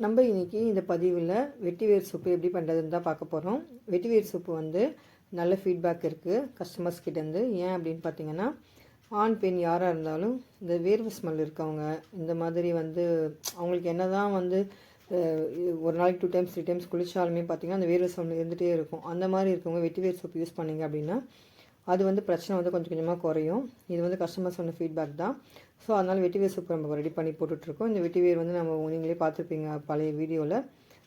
நம்ம இன்னைக்கு இந்த பதிவில் வெட்டிவேர் சூப்பு எப்படி பண்ணுறதுன்னு தான் பார்க்க போகிறோம் வெட்டிவேர் சூப்பு வந்து நல்ல ஃபீட்பேக் இருக்குது கஸ்டமர்ஸ் கிட்டேருந்து ஏன் அப்படின்னு பார்த்தீங்கன்னா ஆண் பெண் யாராக இருந்தாலும் இந்த வேர்வை ஸ்மெல் இருக்கவங்க இந்த மாதிரி வந்து அவங்களுக்கு என்ன தான் வந்து ஒரு நாளைக்கு டூ டைம்ஸ் த்ரீ டைம்ஸ் குளித்தாலுமே பார்த்தீங்கன்னா அந்த வேர்வை ஸ்மெல் இருந்துகிட்டே இருக்கும். அந்த மாதிரி இருக்கவங்க வெட்டிவேர் சூப்பு யூஸ் பண்ணீங்க அப்படின்னா அது வந்து பிரச்சனை வந்து கொஞ்சம் கொஞ்சமாக குறையும். இது வந்து கஸ்டமர் சொன்ன ஃபீட்பேக் தான். ஸோ அதனால் வெட்டிவேர் சூப்பர் நம்ம ரெடி பண்ணி போட்டுட்ருக்கோம். இந்த வெட்டிவேர் வந்து நம்ம நீங்களே பார்த்துருப்பீங்க பழைய வீடியோவில்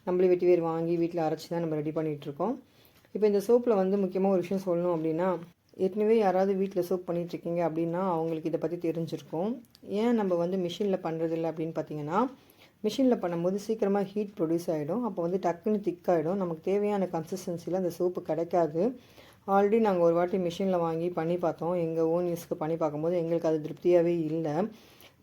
நம்மளே வெட்டிவேர் வாங்கி வீட்டில் அரைச்சி தான் நம்ம ரெடி பண்ணிகிட்ருக்கோம் இப்போ இந்த சோப்பில் வந்து முக்கியமாக ஒரு விஷயம் சொல்லணும் அப்படின்னா ஏற்கனவே யாராவது வீட்டில் சோப் பண்ணிகிட்ருக்கீங்க அப்படின்னா அவங்களுக்கு இதை பற்றி தெரிஞ்சிருக்கும். ஏன் நம்ம வந்து மிஷினில் பண்ணுறதில்ல அப்படின்னு பார்த்தீங்கன்னா மிஷினில் பண்ணும்போது சீக்கிரமாக ஹீட் ப்ரொடியூஸ் ஆகிடும் அப்போ வந்து டக்குன்னு திக்காகிடும் நமக்கு தேவையான கன்சிஸ்டன்சியில் அந்த சோப்பு கிடைக்காது. ஆல்ரெடி நாங்கள் ஒரு வாட்டி மிஷினில் வாங்கி பண்ணி பார்த்தோம். எங்கள் ஓன் யூஸ்க்கு பண்ணி பார்க்கும்போது எங்களுக்கு அது திருப்தியாகவே இல்லை.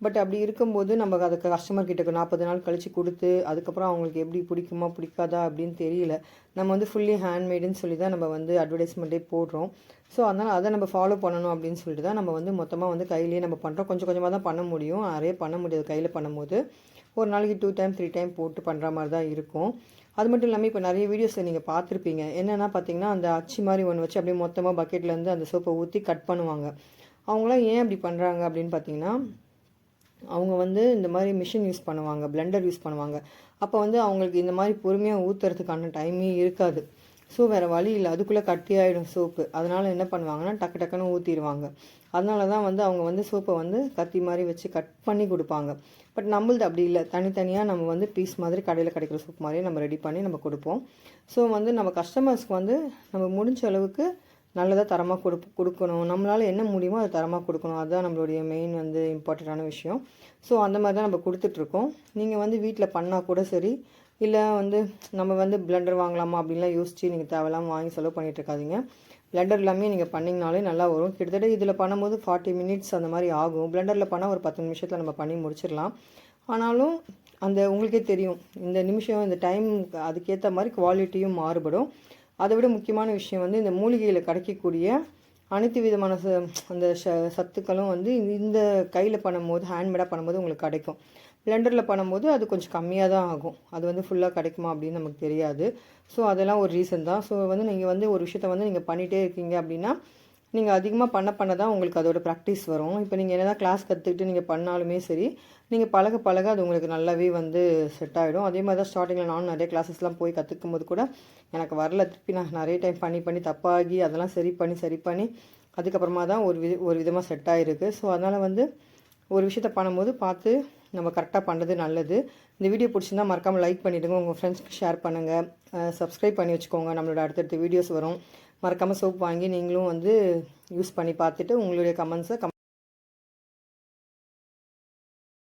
பட் அப்படி இருக்கும்போது நம்ம அதுக்கு கஸ்டமர் கிட்ட நாற்பது நாள் கழித்து கொடுத்து அதுக்கப்புறம் அவங்களுக்கு எப்படி பிடிக்குமா பிடிக்காதா அப்படின்னு தெரியல. நம்ம வந்து ஃபுல்லி ஹேண்ட்மேடுன்னு சொல்லி தான் நம்ம வந்து அட்வர்டைஸ்மெண்ட்டே போடுறோம். ஸோ அதனால் அதை நம்ம ஃபாலோ பண்ணணும் அப்படின்னு சொல்லிட்டு தான் நம்ம வந்து மொத்தமாக வந்து கையிலேயே நம்ம பண்ணுறோம் கொஞ்சம் கொஞ்சமாக தான் பண்ண முடியும். நிறைய பண்ண முடியாது. கையில் பண்ணும்போது ஒரு நாளைக்கு டூ டைம் த்ரீ டைம் போட்டு பண்ணுற மாதிரி தான் இருக்கும். அது மட்டும் இல்லாமல் இப்போ நிறைய வீடியோஸில் நீங்கள் பார்த்துருப்பீங்க. என்னென்னா பார்த்தீங்கன்னா அந்த அச்சு மாதிரி ஒன்று வச்சு அப்படியே மொத்தமாக பக்கெட்லேருந்து அந்த சோப்பை ஊற்றி கட் பண்ணுவாங்க. அவங்களாம் ஏன் அப்படி பண்ணுறாங்க அப்படின்னு பார்த்தீங்கன்னா அவங்க வந்து இந்த மாதிரி மிஷின் யூஸ் பண்ணுவாங்க பிளெண்டர் யூஸ் பண்ணுவாங்க. அப்போ வந்து அவங்களுக்கு இந்த மாதிரி பொறுமையாக ஊற்றுறதுக்கான டைமே இருக்காது. ஸோ வேறு வழி இல்லை. அதுக்குள்ளே கட்டி ஆகிடும் சோப்பு அதனால் என்ன பண்ணுவாங்கன்னா டக்கு டக்குன்னு ஊற்றிடுவாங்க அதனால தான் வந்து அவங்க வந்து சோப்பை வந்து கத்தி மாதிரி வச்சு கட் பண்ணி கொடுப்பாங்க. பட் நம்மளது அப்படி இல்லை. தனித்தனியாக நம்ம வந்து பீஸ் மாதிரி கடையில் கிடைக்கிற சோப் மாதிரியே நம்ம ரெடி பண்ணி நம்ம கொடுப்போம். ஸோ வந்து நம்ம கஸ்டமர்ஸ்க்கு வந்து நம்ம முடிஞ்ச அளவுக்கு நல்லதாக தரமாக கொடு கொடுக்கணும். நம்மளால் என்ன முடியுமோ அதை தரமாக கொடுக்கணும். அதுதான் நம்மளுடைய மெயின் வந்து இம்பார்ட்டண்ட்டான விஷயம். ஸோ அந்த மாதிரி தான் நம்ம கொடுத்துட்ருக்கோம் நீங்கள் வந்து வீட்டில் பண்ணால் கூட சரி. இல்லை வந்து நம்ம வந்து பிளண்டர் வாங்கலாமா அப்படின்லாம் யோசித்து நீங்கள் தேவையில்லாமல் வாங்கி செலவு பண்ணிகிட்ருக்காதீங்க இருக்காதீங்க. எல்லாமே நீங்கள் பண்ணிங்கனாலே நல்லா வரும். கிட்டத்தட்ட இதில் பண்ணும்போது ஃபார்ட்டி மினிட்ஸ் அந்த மாதிரி ஆகும். பிளண்டரில் பண்ணால் ஒரு பத்து நிமிஷத்தில் நம்ம பண்ணி முடிச்சிடலாம். ஆனாலும் அந்த உங்களுக்கே தெரியும். இந்த நிமிஷம் இந்த டைம் அதுக்கேற்ற மாதிரி குவாலிட்டியும் மாறுபடும். அதை விட முக்கியமான விஷயம் வந்து இந்த மூலிகையில் கிடைக்கக்கூடிய அனைத்து விதமான ச அந்த ச சத்துக்களும் வந்து இந்த கையில் பண்ணும்போது ஹேண்ட்மேடாக பண்ணும்போது உங்களுக்கு கிடைக்கும். பிளெண்டரில் பண்ணும்போது அது கொஞ்சம் கம்மியாக தான் ஆகும். அது வந்து ஃபுல்லாக கிடைக்குமா அப்படின்னு நமக்கு தெரியாது. ஸோ அதெல்லாம் ஒரு ரீசன் தான். ஸோ வந்து நீங்கள் வந்து ஒரு விஷயத்த வந்து நீங்கள் பண்ணிகிட்டே இருக்கீங்க அப்படின்னா நீங்கள் அதிகமாக பண்ண பண்ண தான் உங்களுக்கு அதோட ப்ராக்டிஸ் வரும். இப்போ நீங்கள் என்ன தான் கிளாஸ் கற்றுக்கிட்டு நீங்கள் பண்ணாலுமே சரி நீங்கள் பழக பழக அது உங்களுக்கு நல்லாவே வந்து செட் ஆகிடும் அதே மாதிரி தான் ஸ்டார்டிங்கில் நானும் நிறைய கிளாஸஸ்லாம் போய் கற்றுக்கும் போது கூட எனக்கு வரல. திருப்பி நான் நிறைய டைம் பண்ணி பண்ணி தப்பாகி அதெல்லாம் சரி பண்ணி சரி பண்ணி அதுக்கப்புறமா தான் ஒரு வித ஒரு விதமாக செட் ஆகிருக்கு ஸோ அதனால் வந்து ஒரு விஷயத்த பண்ணும்போது பார்த்து நம்ம கரெக்டாக பண்ணுறது நல்லது. இந்த வீடியோ பிடிச்சிருந்தா மறக்காமல் லைக் பண்ணிவிடுங்க உங்கள் ஃப்ரெண்ட்ஸ்க்கு ஷேர் பண்ணுங்கள் சப்ஸ்கிரைப் பண்ணி வச்சுக்கோங்க. நம்மளோட அடுத்தடுத்த வீடியோஸ் வரும். மறக்காமல் சோப் வாங்கி நீங்களும் வந்து யூஸ் பண்ணி பார்த்துட்டு உங்களுடைய கமெண்ட்ஸை கமெண்ட்